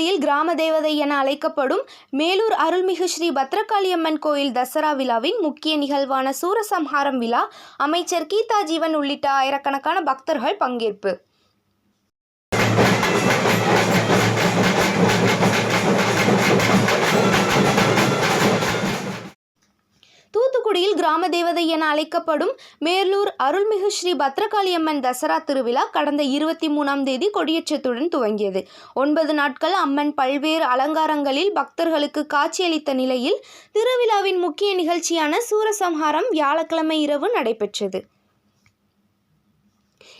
தூத்துக்குடியில் கிராம தேவதை என அழைக்கப்படும் மேலூர் அருள்மிகு ஸ்ரீ பத்ரகாளியம்மன் கோயில் தசரா விழாவின் முக்கிய நிகழ்வான சூரசம்ஹாரம் விழா அமைச்சர் கீதா ஜீவன் உள்ளிட்ட ஆயிரக்கணக்கான பக்தர்கள் பங்கேற்பு. தேவதை என அழைக்கப்படும் மேலூர் அருள்மிகு ஸ்ரீ பத்ரகாளியம்மன் தசரா திருவிழா கடந்த இருபத்தி மூணாம் தேதி கொடியேற்றத்துடன் துவங்கியது. ஒன்பது நாட்கள் அம்மன் பல்வேறு அலங்காரங்களில் பக்தர்களுக்கு காட்சியளித்த நிலையில் திருவிழாவின் முக்கிய நிகழ்ச்சியான சூரசம்ஹாரம் வியாழக்கிழமை இரவு நடைபெற்றது.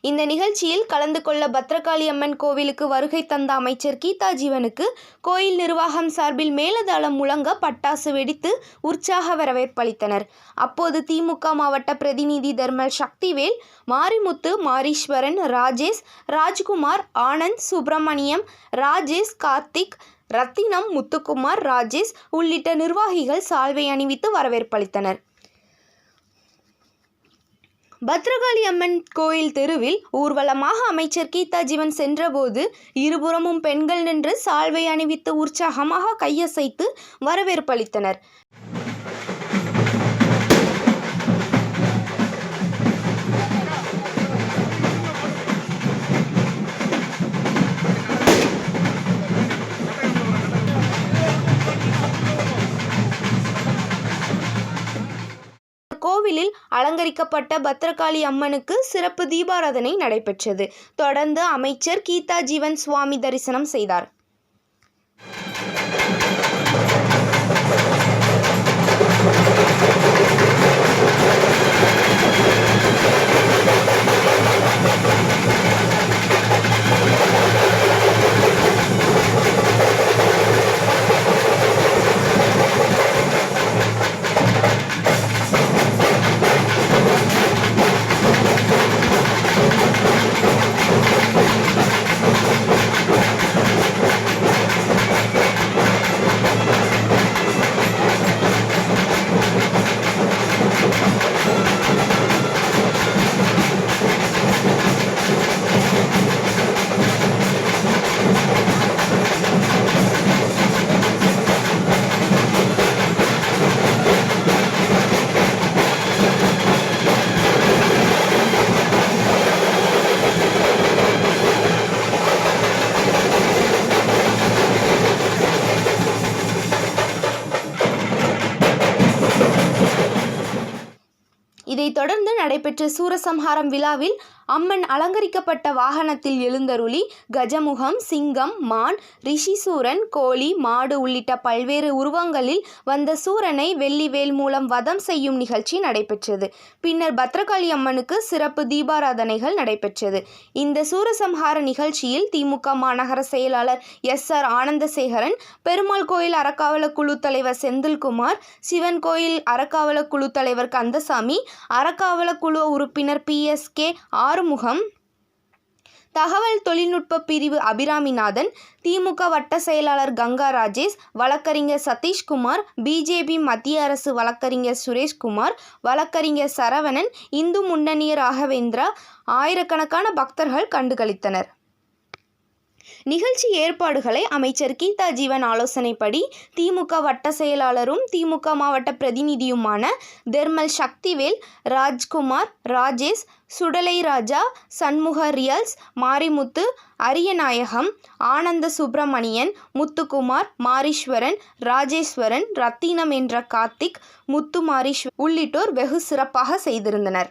இந்த நிகழ்ச்சியில் கலந்து கொள்ள பத்ரகாளி அம்மன் கோவிலுக்கு வருகை தந்த அமைச்சர் கீதா ஜீவனுக்கு கோயில் நிர்வாகம் சார்பில் மேலதாளம் முழங்க பட்டாசு வெடித்து உற்சாக வரவேற்பளித்தனர். அப்போது திமுக மாவட்ட பிரதிநிதி தர்மல் சக்திவேல் மாரிமுத்து மாரீஸ்வரன் ராஜேஷ் ராஜ்குமார் ஆனந்த் சுப்பிரமணியம் ராஜேஷ் கார்த்திக் ரத்தினம் முத்துக்குமார் ராஜேஷ் உள்ளிட்ட நிர்வாகிகள் சால்வை அணிவித்து வரவேற்பளித்தனர். பத்ரகாளி அம்மன் கோயில் தெருவில் ஊர்வலமாக அமைச்சர் கீதா ஜீவன் சென்றபோது இருபுறமும் பெண்கள் நின்று சால்வை அணிவித்து உற்சாகமாக கையசைத்து வரவேற்பளித்தனர் அலங்கரிக்கப்பட்ட பத்ரகாளி அம்மனுக்கு சிறப்பு தீபாராதனை நடைபெற்றது. தொடர்ந்து அமைச்சர் கீதா ஜீவன் சுவாமி தரிசனம் செய்தார். இதைத் தொடர்ந்து நடைபெற்ற சூரசம்ஹாரம் விழாவில் அம்மன் அலங்கரிக்கப்பட்ட வாகனத்தில் எழுந்தருளி கஜமுகம் சிங்கம் மான் ரிஷிசூரன் கோழி மாடு உள்ளிட்ட பல்வேறு உருவங்களில் வந்த சூரனை வெள்ளிவேல் மூலம் வதம் செய்யும் நிகழ்ச்சி நடைபெற்றது. பின்னர் பத்ரகாளி அம்மனுக்கு சிறப்பு தீபாராதனைகள் நடைபெற்றது. இந்த சூரசம்ஹார நிகழ்ச்சியில் திமுக மாநகர செயலாளர் எஸ் ஆர் ஆனந்தசேகரன் பெருமாள் கோயில் அறக்காவல குழு தலைவர் செந்தில்குமார் சிவன் கோயில் அறக்காவல குழு தலைவர் கந்தசாமி அறக்காவல குழு உறுப்பினர் பிஎஸ்கே ஆறுமுகம் தகவல் தொழில்நுட்ப பிரிவு அபிராமிநாதன் திமுக வட்ட செயலாளர் கங்கா ராஜேஷ் வழக்கறிஞர் சதீஷ்குமார் பிஜேபி மத்திய அரசு வழக்கறிஞர் சுரேஷ்குமார் வழக்கறிஞர் சரவணன் இந்து முன்னணி ராகவேந்திரா ஆயிரக்கணக்கான பக்தர்கள் கண்டுகளித்தனர். நிகழ்ச்சி ஏற்பாடுகளை அமைச்சர் கீதா ஜீவன் ஆலோசனைப்படி திமுக வட்ட செயலாளரும் திமுக மாவட்ட பிரதிநிதியுமான தெர்மல் சக்திவேல் ராஜ்குமார் ராஜேஷ் சுடலை ராஜா சண்முக ரியல்ஸ் மாரிமுத்து அரியநாயகம் ஆனந்த சுப்பிரமணியன் முத்துக்குமார் மாரீஸ்வரன் ராஜேஸ்வரன் ரத்தினம் என்ற கார்த்திக் முத்து மாரீஸ்வ உள்ளிட்டோர் வெகு சிறப்பாக செய்திருந்தனர்.